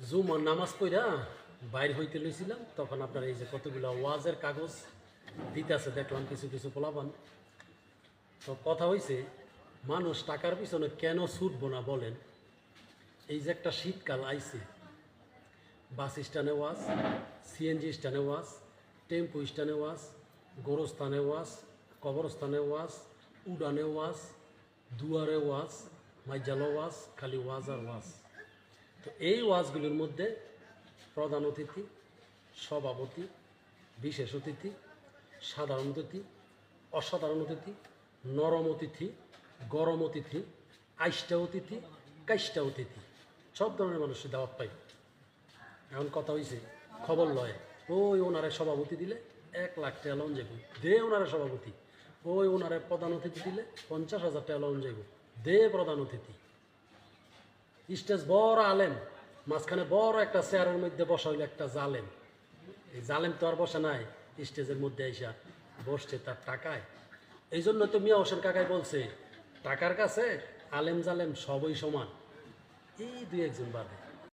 জুমার নামাজ পড়া বাইর হইতে লইছিলাম, তখন আপনার এই যে কতগুলো ওয়াজের কাগজ দিতেছে দেখলাম কিছু কিছু পোলাপান। তো কথা হয়েছে মানুষ টাকার পিছনে কেন ছুটবো না বলেন? এই যে একটা শীতকাল আইছে, বাস স্ট্যান্ডে ওয়াজ সিএনজি স্ট্যান্ডে ওয়াজ, টেম্পু স্ট্যান্ডে ওয়াজ, গোরস্থানে ওয়াজ, কবরস্থানে ওয়াজ, উডানে ওয়াজ, দুয়ারে ওয়াজ, মাইজালো ওয়াজ, খালি ওয়াজ আর ওয়াজ। তো এই ওয়াজগুলির মধ্যে প্রধান অতিথি সভাপতি বিশেষ অতিথি, সাধারণ অতিথি, অসাধারণ অতিথি, নরম অতিথি, গরম অতিথি, আইষ্টা অতিথি, কাইষ্টা অতিথি, সব ধরনের মানুষের দাওয়াত পাই। এখন কথা হয়েছে খবর লয়, ওই ওনারে সভাপতি দিলে এক লাখ টাকা লোন যাইব। দে ওনারে সভাপতি, ওই ওনারে প্রধান অতিথি দিলে পঞ্চাশ হাজার টাকা লোন যাইব। দে প্রধান অতিথি। স্টেজ বড় আলেম, মাঝখানে বড় একটা চেয়ারের মধ্যে বসা হইল একটা জালেম। এই জালেম তো আর বসে নাই, স্টেজের মধ্যে আইসা বসছে তার টাকায়। এই জন্য তো মিয়া হোসেন কাকাই বলছে, টাকার কাছে আলেম জালেম সবই সমান। এই দুই একজন বাদে।